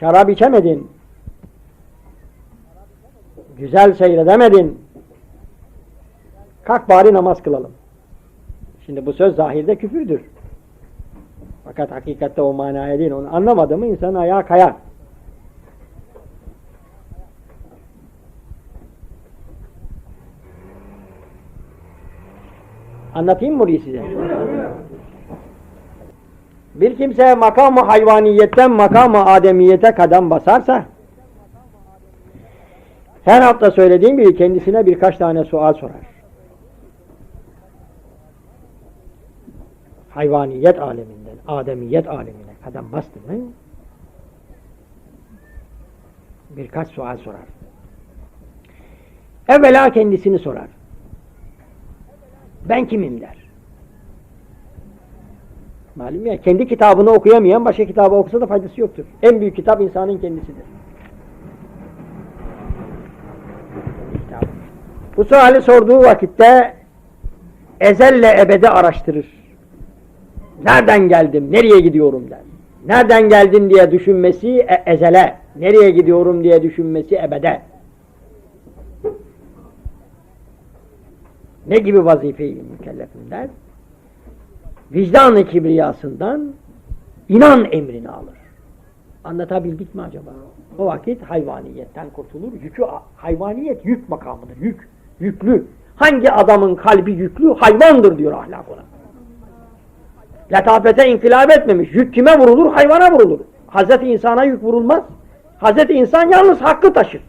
Şarap içemedin. Güzel seyredemedin. Kalk bari namaz kılalım. Şimdi bu söz zahirde küfürdür. Fakat hakikatte o manaya değil. Onu anlamadı mı insan ayağa kayar. Anlatayım mı burayı size? Bir kimse makamı hayvaniyetten makamı ademiyete kadem basarsa her hafta söylediğim gibi kendisine birkaç tane sual sorar. Hayvaniyet aleminden ademiyet alemine kadem bastı mı birkaç sual sorar. Evvela kendisini sorar. Ben kimim der. Malum ya kendi kitabını okuyamayan başka kitabı okusa da faydası yoktur. En büyük kitap insanın kendisidir. Bu suali sorduğu vakitte ezelle ebede araştırır. Nereden geldim, nereye gidiyorum der. Nereden geldim diye düşünmesi e ezele, nereye gidiyorum diye düşünmesi ebede. Ne gibi vazifeyi mükellefim der? Vicdan-ı kibriyasından inan emrini alır. Anlatabildik mi acaba? O vakit hayvaniyetten kurtulur. Yükü, hayvaniyet yük makamıdır. Yük, yüklü. Hangi adamın kalbi yüklü? Hayvandır diyor ahlak ona. Letafete inkılap etmemiş. Yük kime vurulur? Hayvana vurulur. Hazreti insana yük vurulmaz. Hazreti insan yalnız hakkı taşır.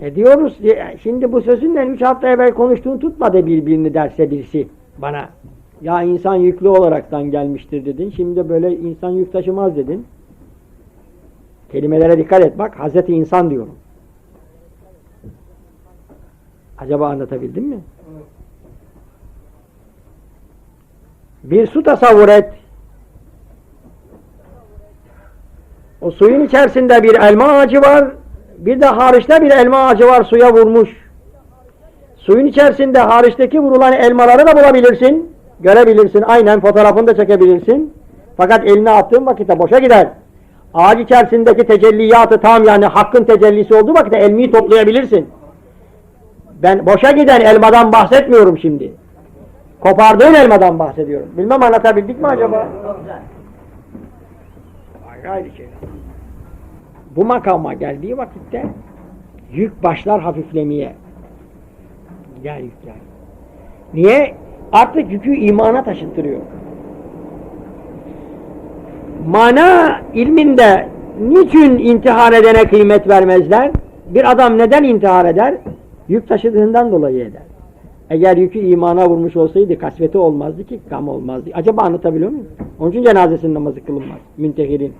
E diyoruz, şimdi bu sözünden üç hafta evvel konuştuğun tutmadı birbirini derse birisi bana. Ya insan yüklü olaraktan gelmiştir dedin, şimdi böyle insan yük taşımaz dedin. Kelimelere dikkat et bak, Hazreti insan diyorum. Acaba anlatabildim mi? Bir su tasavvur et. O suyun içerisinde bir elma ağacı var, bir de hariçte bir elma ağacı var suya vurmuş. Suyun içerisinde hariçteki vurulan elmaları da bulabilirsin. Görebilirsin. Aynen fotoğrafını da çekebilirsin. Fakat eline attığın vakitte boşa gider. Ağaç içerisindeki tecelliyatı tam yani hakkın tecellisi olduğu vakitte elmiyi toplayabilirsin. Ben boşa giden elmadan bahsetmiyorum şimdi. Kopardığın elmadan bahsediyorum. Bilmem anlatabildik mi acaba? Gayri şey bu makama geldiği vakitte yük başlar hafiflemeye. Gider yükler. Niye? Artık yükü imana taşıttırıyor. Mana ilminde niçin intihar edene kıymet vermezler? Bir adam neden intihar eder? Yük taşıdığından dolayı eder. Eğer yükü imana vurmuş olsaydı kasveti olmazdı ki, gam olmazdı. Acaba anlatabiliyor muyum? Onun için cenazesinin namazı kılınmaz. Müntehirin.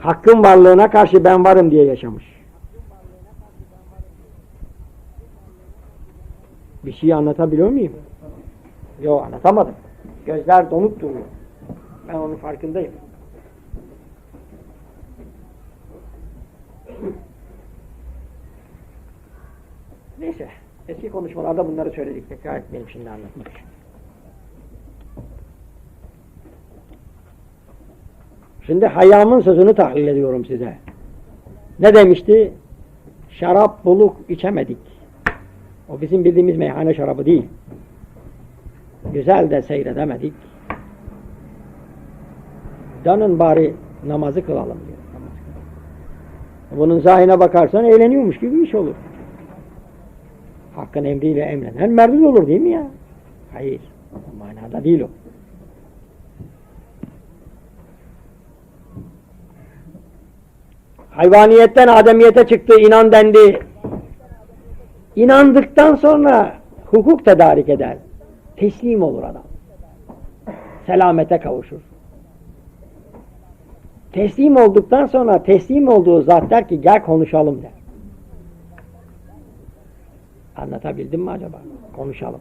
Hakkın varlığına karşı ben varım diye yaşamış. Bir şey anlatabiliyor muyum? Yok anlatamadım. Gözler donuk duruyor. Ben onun farkındayım. Neyse. Eski konuşmalarda bunları söyledik. Tekrar etmeyelim şimdi anlatmak için. Şimdi hayamın sözünü tahlil ediyorum size. Ne demişti? Şarap buluk içemedik. O bizim bildiğimiz meyhane şarabı değil. Güzel de seyredemedik. Dönün bari namazı kılalım diyor. Bunun zahine bakarsan eğleniyormuş gibi iş olur. Hakkın emriyle emrenen merdud olur değil mi ya? Hayır. O manada değil o. Hayvaniyetten ademiyete çıktı, inan dendi. İnandıktan sonra hukuk tedarik eder. Teslim olur adam. Selamete kavuşur. Teslim olduktan sonra teslim olduğu zat der ki gel konuşalım der. Anlatabildim mi acaba? Konuşalım.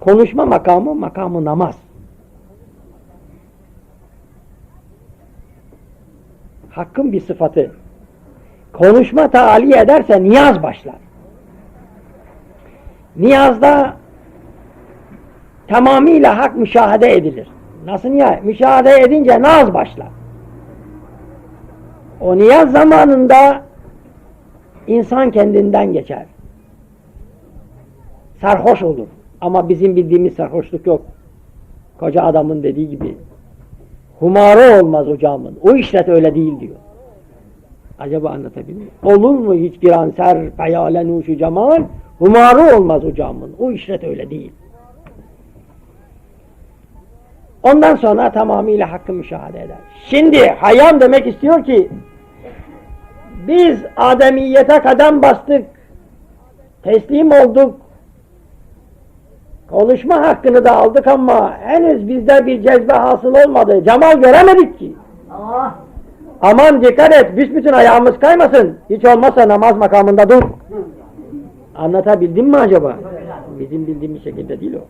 Konuşma makamı, makamı namaz. Hakkın bir sıfatı konuşma taali ederse niyaz başlar. Niyazda tamamıyla hak müşahede edilir. Nasıl ya? Müşahede edince naz başlar. O niyaz zamanında insan kendinden geçer. Sarhoş olur. Ama bizim bildiğimiz sarhoşluk yok. Koca adamın dediği gibi. Humarı olmaz hocamın. O işlet öyle değil diyor. Acaba anlatabilir miyim? Olur mu hiç giran ser peyale nuşu cemal? Humarı olmaz hocamın. O işlet öyle değil. Ondan sonra tamamıyla hakkı müşahede eder. Şimdi hayam demek istiyor ki biz ademiyete kadem bastık. Teslim olduk. Konuşma hakkını da aldık ama henüz bizde bir cezbe hasıl olmadı. Cemal göremedik ki. Allah. Aman dikkat et, büsbütün ayağımız kaymasın. Hiç olmazsa namaz makamında dur. Anlatabildim mi acaba? Bizim bildiğimiz şekilde değil o.